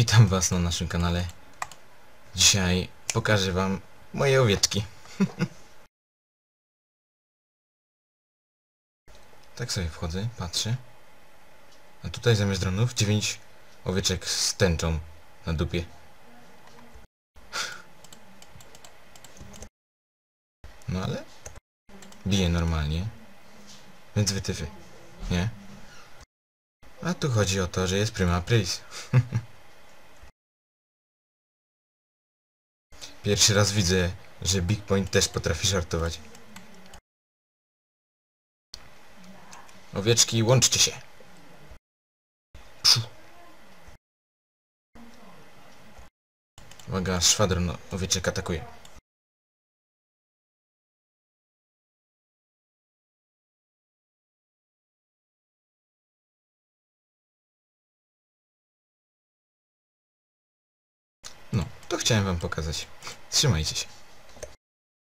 Witam was na naszym kanale. Dzisiaj pokażę wam moje owieczki. tak sobie wchodzę, patrzę. A tutaj zamiast dronów 9 owieczek z tęczą na dupie. No ale bije normalnie. Więc wytyfy. Nie? A tu chodzi o to, że jest prima aprilis. Pierwszy raz widzę, że Big Point też potrafi żartować. Owieczki, łączcie się. Pszu. Uwaga, szwadron owieczek atakuje. No, to chciałem wam pokazać. Trzymajcie się.